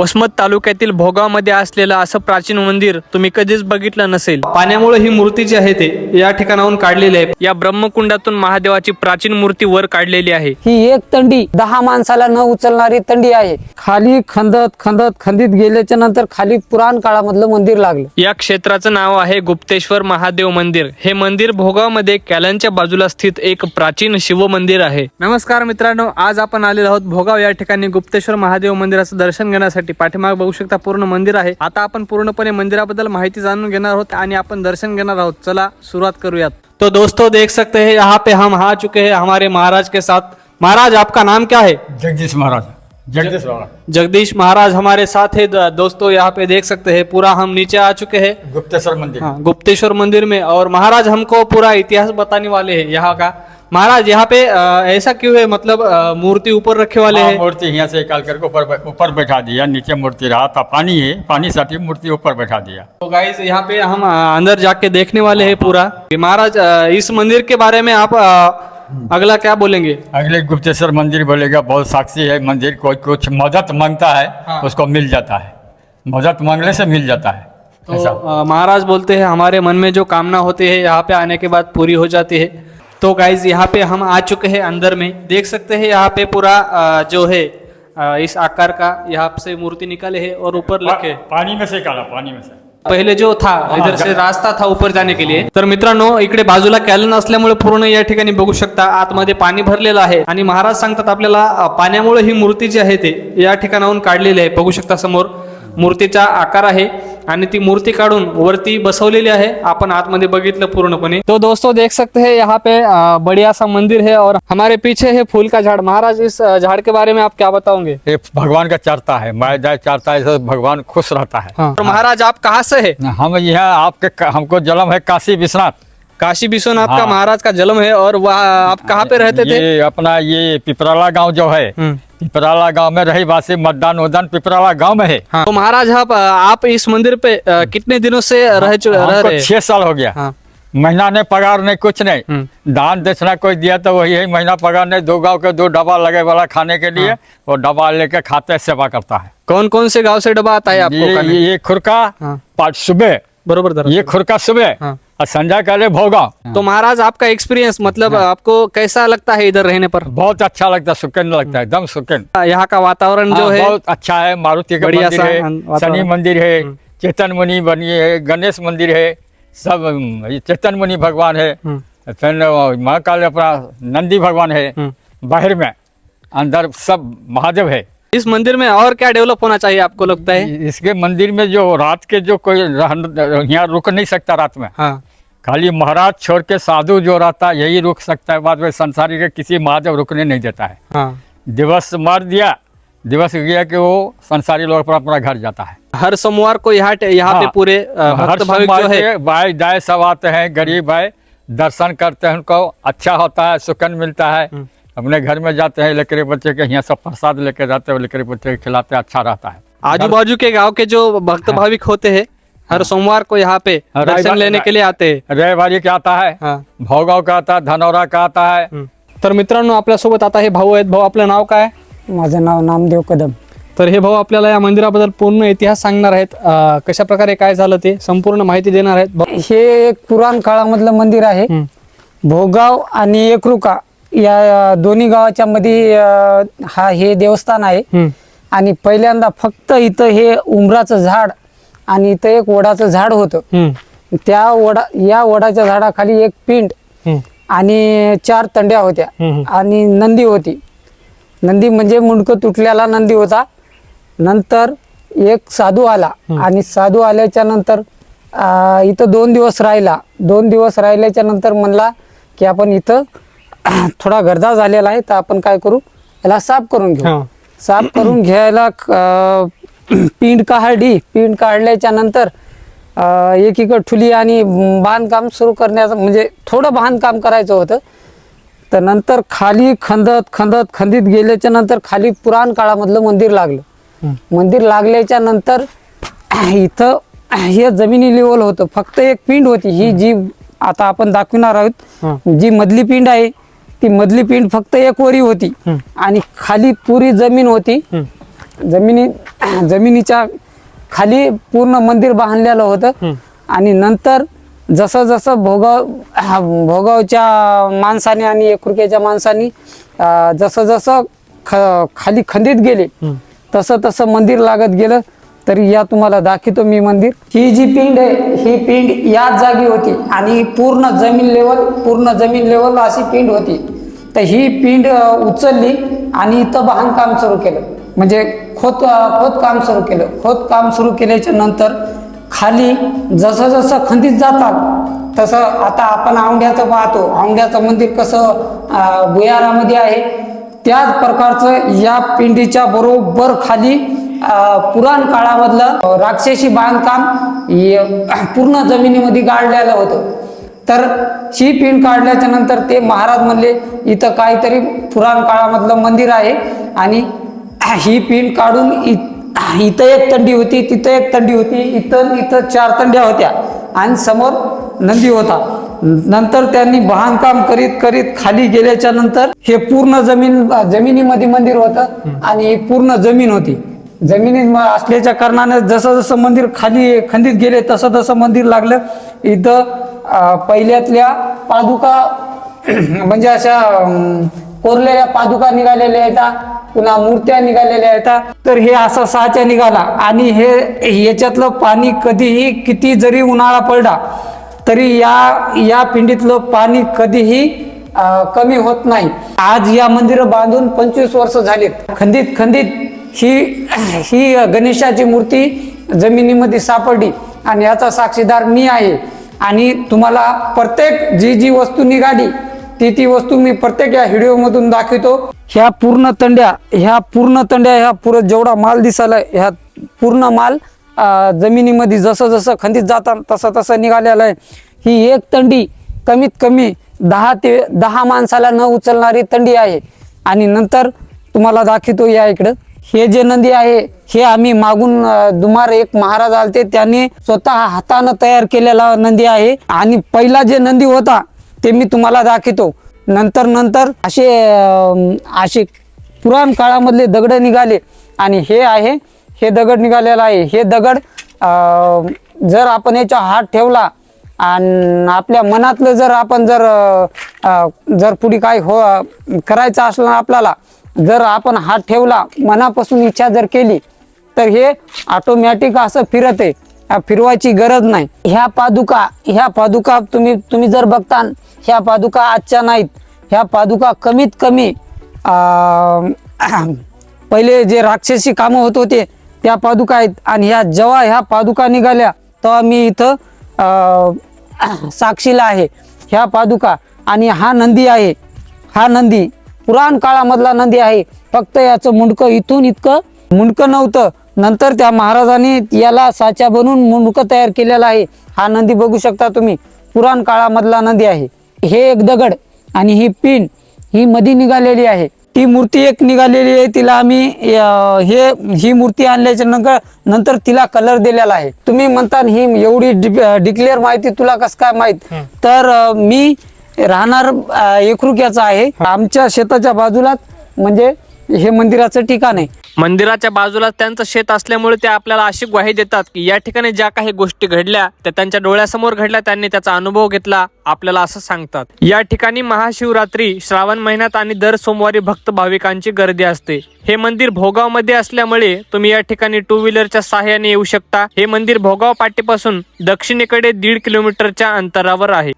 वसमत तालुक्यातील भोगावमध्ये असलेलं असं प्राचीन मंदिर तुम्ही कधीच बघितलं नसेल. पाण्यामुळे ही मूर्ती जी आहे ते या ठिकाणाहून काढलेली आहे. या ब्रह्मकुंडातून महादेवाची प्राचीन मूर्ती वर काढलेली आहे. ही एक तंडी दहा माणसाला न उचलणारी तंडी आहे. खाली खंदत खंदत खंदीत गेल्याच्यानंतर खाली पुराण काळामधलं मंदिर लागलं. या क्षेत्राचं नाव आहे गुप्तेश्वर महादेव मंदिर. हे मंदिर भोगावमध्ये कॅलनच्या बाजूला स्थित एक प्राचीन शिव मंदिर आहे. नमस्कार मित्रांनो आज आपण आलेलो आहोत भोगाव या ठिकाणी गुप्तेश्वर महादेव मंदिराचं दर्शन घेण्यासाठी. पाठीमाग बघू शकता पूर्ण मंदिर आहे. आता आपण पूर्णपणे मंदिराबद्दल माहिती जाणून घेणार आहोत आणि आपण दर्शन घेणार आहोत. चला सुरुवात करूयात. तो दोस्तों देख सकते हैं यहाँ पे हम आ चुके हैं हमारे महाराज के साथ। महाराज आपका नाम क्या है? जगदीश महाराज। जगदीश महाराज। जगदीश महाराज हमारे साथ है। दोस्तों यहाँ पे देख सकते हैं पूरा हम नीचे आ चुके हैं। गुप्तेश्वर मंदिर। हाँ, गुप्तेश्वर मंदिर में। और महाराज हमको पूरा इतिहास बताने वाले हैं यहाँ का। महाराज यहाँ पे ऐसा क्यों है? मतलब मूर्ति ऊपर रखे वाले हाँ, हैं। मूर्ति यहाँ से निकाल करके ऊपर ऊपर बैठा दिया नीचे मूर्ति रहा था पानी है पानी साठी मूर्ति ऊपर बैठा दिया। तो गाइस यहाँ पे हम अंदर जाके देखने वाले हैं पूरा। महाराज इस मंदिर के बारे में आप अगला क्या बोलेंगे? अगले गुप्तेश्वर मंदिर बोलेगा बहुत साक्षी है मंदिर कोई कुछ मदद माँगता है हाँ। उसको मिल जाता है। मदद मांगने से मिल जाता है तो महाराज बोलते हैं हमारे मन में जो कामना होती है यहाँ पे आने के बाद पूरी हो जाती है। तो गाइज यहाँ पे हम आ चुके हैं अंदर में। देख सकते हैं यहाँ पे पूरा जो है इस आकार का यहाँ से मूर्ति निकाले है और ऊपर पा- पानी में से निकाला पानी में से। पहिले जो था इधर से रास्ता था ऊपर जाने के लिए। तर मित्रांनो इकडे बाजूला कॅलन असल्यामुळे पूर्ण या ठिकाणी बघू शकता आतमध्ये पाणी भरलेलं आहे. आणि महाराज सांगतात आपल्याला पाण्यामुळे ही मूर्ती जी आहे ते या ठिकाणाहून काढलेली आहे. बघू शकता समोर मूर्तीचा आकार आहे. आणि ती मूर्ती काढून वरती बसवलेली आहे. आपण आतमध्ये बघितलं पूर्णपणे. तो दोस्तों देख सकते हैं यहाँ पे बढ़िया सा मंदिर है और हमारे पीछे है फूल का झाड़। महाराज इस झाड़ के बारे में आप क्या बताओगे? ये भगवान का चरता है। माया जाए चरता है भगवान खुश रहता है। हाँ। तो महाराज आप कहाँ से है? हम यहाँ आपके हमको जन्म है काशी विश्वनाथ। काशी विश्वनाथ का हाँ। महाराज का जन्म है और वह आप कहाँ पे रहते थे? अपना ये पिपराला गाँव जो है हम्म। पिपराला गाँव में रही वासी मतदान उदान पिपराला गाँव में है। हाँ। तो महाराज आप आप इस मंदिर पे कितने दिनों से रह चु- रह रहे छह साल हो गया। हाँ। महीना नहीं पगार नहीं कुछ नहीं। हम्म। दान दक्षिणा कोई दिया तो वही है महीना पगार नहीं दो गाँव के दो डब्बा लगे वाला खाने के लिए हाँ। वो डब्बा लेके खाते सेवा करता है। कौन कौन से गाँव से डब्बा आता है आपको ये, ये, ये खुरका हाँ। सुबह बरोबर ये खुरका सुबह हाँ। और संजय काले भोगांव तो महाराज आपका एक्सपीरियंस मतलब आपको कैसा लगता है इधर रहने पर? बहुत अच्छा लगता है सुकन लगता है एकदम सुकन। यहाँ का वातावरण जो हाँ, है। बहुत अच्छा है मारुति का बढ़िया मंदिर है शनि मंदिर है चेतन मुनि बनी है गणेश मंदिर है सब ये चेतन मुनि भगवान है। हम्म। फिर महाकाल अपना नंदी भगवान है हम्म। बाहर में अंदर सब महादेव है। इस मंदिर में और क्या डेवलप होना चाहिए आपको लगता है? इसके मंदिर में जो रात के जो कोई यहाँ रुक नहीं सकता रात में। हाँ। खाली महाराज छोड़ के साधु जो रहता है यही रुक सकता है। बाद में संसारी के किसी महादेव रुकने नहीं देता है। हाँ। दिवस मार दिया दिवस गया कि वो संसारी लोग अपना अपना घर जाता है। हर सोमवार को यहाँ यहाँ पे हाँ। पूरे अ, हर भाविक सोमवार के भाई दाए सब आते हैं गरीब है दर्शन करते हैं उनको अच्छा होता है सुकन मिलता है। हम्म। अपने घर में जाते हैं लेकर बच्चे के यहाँ सब प्रसाद लेके जाते हैं लेकर बच्चे के खिलाते अच्छा रहता है। आजू बाजू के गाँव के जो भक्त भाविक होते हैं हर सोमवार को यहाँ पे दर्शन लेने के लिए आते हैं। रविवारी का आता है? हाँ। भोगाव का आता है धनौरा का आता है. तर मित्रांनो आपल्यासोबत आता हे भाऊ आहेत. भाऊ आपलं नाव काय? माझं नाव नामदेव कदम. तर हे भाऊ आपल्याला या मंदिराबद्दल पूर्ण इतिहास सांगणार आहेत. अं, कशा प्रकारे काय झालं ते संपूर्ण माहिती देणार आहेत. भाऊ- हे एक पुराण काळामधलं मंदिर आहे. हम्म. भोगाव आणि एकरुका या दोन्ही गावाच्या मध्ये अं, हा हे देवस्थान आहे. हम्म. आणि पहिल्यांदा फक्त इथं हे उमराचं झाड आणि इथं एक वडाचं झाड होतं. त्या वडा या वडाच्या झाडाखाली एक पिंड. आणि चार तंड्या होत्या. आणि नंदी होती नंदी म्हणजे मुंडकं तुटलेला नंदी होता नंतर एक साधू आला आणि साधू आल्याच्यानंतर इथं दोन दिवस राहिला दोन दिवस राहिल्याच्या नंतर म्हणला की आपण इथं थोडा गर्दा झालेला आहे तर आपण काय करू याला साफ करून घेऊ. साफ करून घ्यायला पिंड काढली पिंड काढल्याच्या नंतर एकीकडे ठुली आणि बांधकाम सुरू करण्याचं म्हणजे थोडं बांधकाम करायचं होतं. तर नंतर खाली खंदत खंदत खंदीत गेल्याच्यानंतर खाली पुराण काळामधलं मंदिर लागलं. मंदिर लागल्याच्या नंतर इथं हे जमिनी लेवल होतं. फक्त एक पिंड होती. ही जी आता आपण दाखविणार आहोत जी मधली पिंड आहे ती मधली पिंड फक्त एक वरी होती. आणि खाली पुरी जमीन होती. जमिनी जमिनीच्या खाली पूर्ण मंदिर बांधलेलं होतं. आणि नंतर जसं जसं भोगाव भोगावच्या माणसाने आणि एकुरकेच्या माणसाने जसं जसं ख खाली खंदीत गेले तसं तसं मंदिर लागत गेलं तरी या तुम्हाला दाखवतो मी मंदिर. ही जी पिंड आहे ही पिंड याच जागी होती आणि पूर्ण जमीन लेवल पूर्ण जमीन लेवल अशी पिंड होती. तर ही पिंड उचलली आणि इथं बांधकाम सुरू केलं. म्हणजे खोत खोदकाम सुरू केलं. खोदकाम सुरू केल्याच्यानंतर खाली जसं जसं खंदीत जातात तसं आता आपण औंढ्याचं पाहतो. औंढ्याचं मंदिर कसं भुयारामध्ये आहे. त्याच प्रकारचं या पिंडीच्या बरोबर खाली पुराण काळामधलं राक्षसी बांधकाम पूर्ण जमिनीमध्ये गाडलेलं होतं. तर ही पिंड काढल्याच्या नंतर ते महाराज म्हणले इथं काहीतरी पुराण काळामधलं मंदिर आहे आणि ही पिन काढून इ- इथं एक तंडी होती तिथं एक तंडी होती इथं इथं चार तंड्या होत्या आणि समोर नंदी होता. नंतर त्यांनी बांधकाम करीत करीत खाली गेल्याच्यानंतर हे पूर्ण जमीन जमिनीमध्ये मंदिर होतं आणि ही पूर्ण जमीन होती. जमिनीत म- असल्याच्या कारणाने जसं जसं मंदिर खाली खंडित गेले तसं तसं मंदिर लागलं. इथं पहिल्यातल्या पादुका म्हणजे अशा कोरलेल्या पादुका निघालेल्या आहेत पुन्हा मूर्त्या निघालेल्या आहेत. तर हे असं सहाच्या निघाला. आणि हे याच्यातलं पाणी कधीही किती जरी उन्हाळा पडला तरी या या पिंडीतलं पाणी कधीही कमी होत नाही. आज या मंदिर बांधून पंचवीस वर्ष झालीत. खंदित खंदित ही ही गणेशाची मूर्ती जमिनीमध्ये सापडली. आणि याचा साक्षीदार मी आहे. आणि तुम्हाला प्रत्येक जी जी वस्तू निघाली ती ती वस्तू मी प्रत्येक या व्हिडिओमधून दाखवतो. ह्या पूर्ण तंड्या ह्या पूर्ण तंड्या ह्या पुरं जेवढा माल दिसायला ह्या पूर्ण माल जमिनीमध्ये जसं जसं खंदीत जातात तसं तसं निघालेलं आहे. ही एक तंडी कमीत कमी दहा ते दहा माणसाला न उचलणारी तंडी आहे. आणि नंतर तुम्हाला दाखवतो या इकडं. हे जे नंदी आहे हे आम्ही मागून दुमार एक महाराज आलते त्यांनी स्वतः हातानं तयार केलेला नंदी आहे. आणि पहिला जे नंदी होता ते मी तुम्हाला दाखवतो. नंतर नंतर असे असे पुराण काळामधले दगड निघाले. आणि हे आहे हे दगड निघालेलं आहे. हे दगड जर आपण याच्या हात ठेवला आणि आपल्या मनातलं जर आपण जर जर पुढे काय हो करायचं असलं आपल्याला जर आपण हात ठेवला मनापासून इच्छा जर केली तर हे ऑटोमॅटिक असं फिरत आहे. फिरवायची गरज नाही. ह्या पादुका ह्या पादुका तुम्ही तुम्ही जर बघता ह्या पादुका आजच्या नाहीत. ह्या पादुका कमीत कमी पहिले जे राक्षसी कामं होत होते त्या पादुका आहेत. आणि ह्या जेव्हा ह्या पादुका निघाल्या तेव्हा मी इथं साक्षीला आहे. ह्या पादुका आणि हा नंदी आहे. हा नंदी पुराण काळामधला नंदी आहे. फक्त याचं मुंडकं इथून इतकं मुंडकं नव्हतं. नंतर त्या महाराजांनी याला साच्या बनवून मुंडकं तयार केलेला आहे. हा नंदी बघू शकता तुम्ही. पुराण काळामधला नंदी आहे. हे एक दगड आणि ही पिन ही मधी निघालेली आहे. ती मूर्ती एक निघालेली आहे. तिला आम्ही हे ही मूर्ती आणल्याच्या नंतर नंतर तिला कलर दिलेला आहे. तुम्ही म्हणता ही एवढी डिक्लेअर माहिती तुला कस काय माहीत? तर मी राहणार एकरुक्याचा आहे. आमच्या शेताच्या बाजूलाच म्हणजे हे मंदिराचं ठिकाण आहे. मंदिराच्या बाजूला त्यांचं शेत असल्यामुळे ते आपल्याला अशी ग्वाही देतात की या ठिकाणी ज्या काही गोष्टी घडल्या त्या त्यांच्या डोळ्यासमोर घडल्या त्यांनी त्याचा अनुभव घेतला आपल्याला असं सांगतात. या ठिकाणी महाशिवरात्री श्रावण महिन्यात आणि दर सोमवारी भक्त भाविकांची गर्दी असते. हे मंदिर भोगावमध्ये असल्यामुळे तुम्ही या ठिकाणी टू व्हीलरच्या सहाय्याने येऊ शकता. हे मंदिर भोगाव पाटीपासून दक्षिणेकडे दीड किलोमीटरच्या अंतरावर आहे.